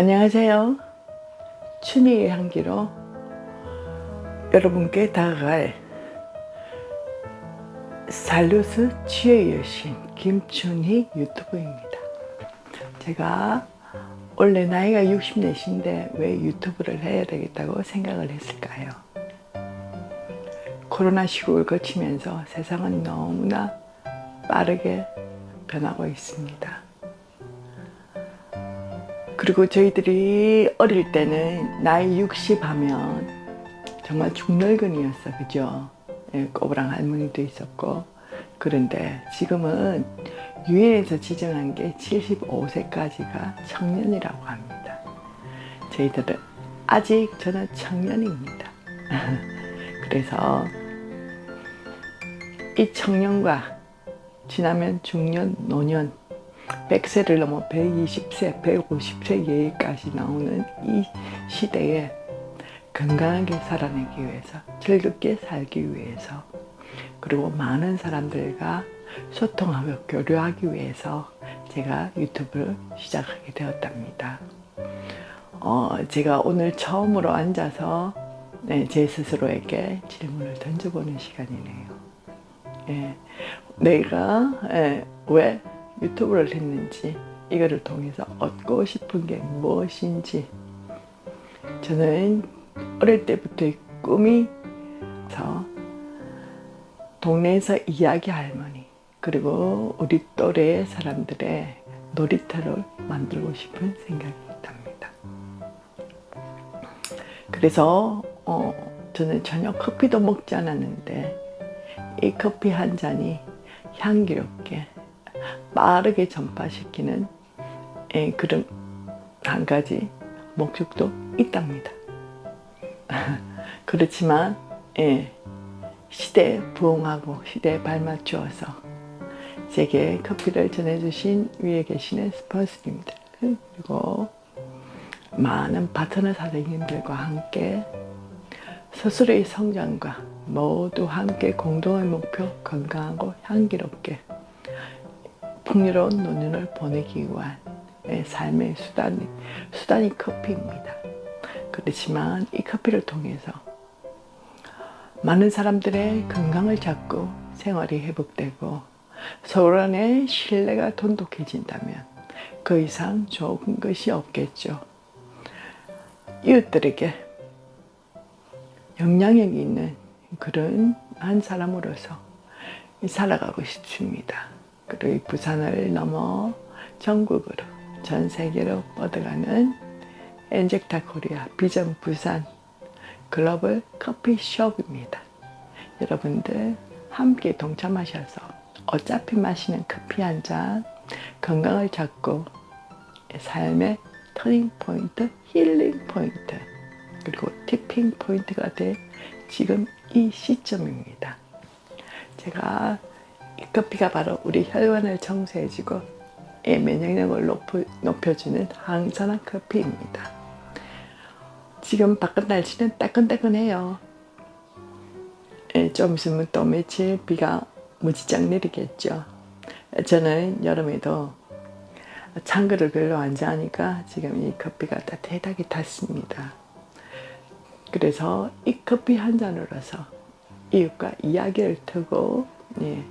안녕하세요. 춘희의 향기로 여러분께 다가갈 살루스 취의 여신 김춘희 유튜브입니다. 제가 원래 나이가 60대신데 왜 유튜브를 해야 되겠다고 생각을 했을까요? 코로나 시국을 거치면서 세상은 너무나 빠르게 변하고 있습니다. 그리고 저희들이 어릴 때는 나이 60 하면 정말 중늙은이었어, 그죠? 예, 꼬부랑 할머니도 있었고. 그런데 지금은 유엔에서 지정한 게 75세까지가 청년이라고 합니다. 저희들은 아직 저는 청년입니다. 그래서 이 청년과 지나면 중년, 노년, 100세를 넘어 120세, 150세 예까지 나오는 이 시대에 건강하게 살아내기 위해서, 즐겁게 살기 위해서, 그리고 많은 사람들과 소통하고 교류하기 위해서 제가 유튜브를 시작하게 되었답니다. 어, 제가 오늘 처음으로 앉아서 네, 제 스스로에게 질문을 던져보는 시간이네요. 예, 내가 예, 왜 유튜브를 했는지 이거를 통해서 얻고 싶은 게 무엇인지 저는 어릴 때부터의 꿈이 서 동네에서 이야기 할머니 그리고 우리 또래의 사람들의 놀이터를 만들고 싶은 생각이 있답니다. 그래서 어, 저는 전혀 커피도 먹지 않았는데 이 커피 한 잔이 향기롭게 빠르게 전파시키는 예, 그런 한 가지 목적도 있답니다. 그렇지만 예, 시대에 부응하고 시대에 발맞추어서 제게 커피를 전해주신 위에 계시는 스폰서님들 그리고 많은 파트너 사장님들과 함께 스스로의 성장과 모두 함께 공동의 목표 건강하고 향기롭게 풍요로운 노년을 보내기 위한 삶의 수단이, 수단이 커피입니다. 그렇지만 이 커피를 통해서 많은 사람들의 건강을 잡고 생활이 회복되고 서로 간의 신뢰가 돈독해진다면 그 이상 좋은 것이 없겠죠. 이웃들에게 영향력이 있는 그런 한 사람으로서 살아가고 싶습니다. 그리고 이 부산을 넘어 전국으로 전 세계로 뻗어가는 엔젝타 코리아 비전 부산 글로벌 커피숍입니다. 여러분들 함께 동참하셔서 어차피 마시는 커피 한 잔 건강을 찾고 삶의 터닝 포인트, 힐링 포인트 그리고 티핑 포인트가 될 지금 이 시점입니다. 제가 이 커피가 바로 우리 혈관을 청소해주고 면역력을 높여, 높여 주는 항산화 커피입니다. 지금 바깥 날씨는 따끈따끈해요. 예, 좀 있으면 또 며칠 비가 무지장 내리겠죠. 저는 여름에도 찬 거를 별로 안 좋아하니까 지금 이 커피가 따뜻하게 탔습니다. 그래서 이 커피 한 잔으로서 이웃과 이야기를 트고 예,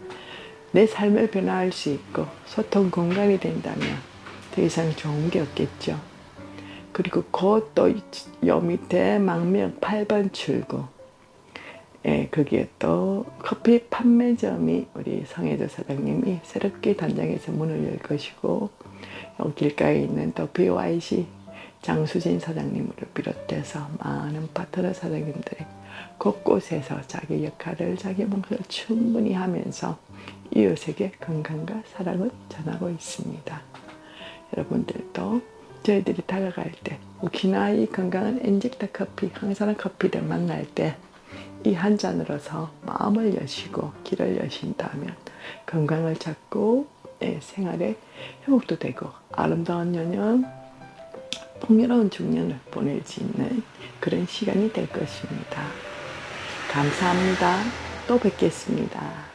내 삶을 변화할 수 있고 소통 공간이 된다면 더 이상 좋은 게 없겠죠. 그리고 곧 또 요 밑에 망명 8번 출구 예, 거기에 또 커피 판매점이 우리 성혜조 사장님이 새롭게 단장해서 문을 열 것이고 요 길가에 있는 또 BYC 장수진 사장님을 비롯해서 많은 파트너 사장님들이 곳곳에서 자기 역할을 자기 몫을 충분히 하면서 이웃에게 건강과 사랑을 전하고 있습니다. 여러분들도 저희들이 다가갈 때 혹시나 이 건강한 엔젝터 커피, 항산화 커피를 만날 때 이 한 잔으로서 마음을 여시고 길을 여신다면 건강을 찾고 내 생활에 회복도 되고 아름다운 연연 풍요로운 중년을 보낼 수 있는 그런 시간이 될 것입니다. 감사합니다. 또 뵙겠습니다.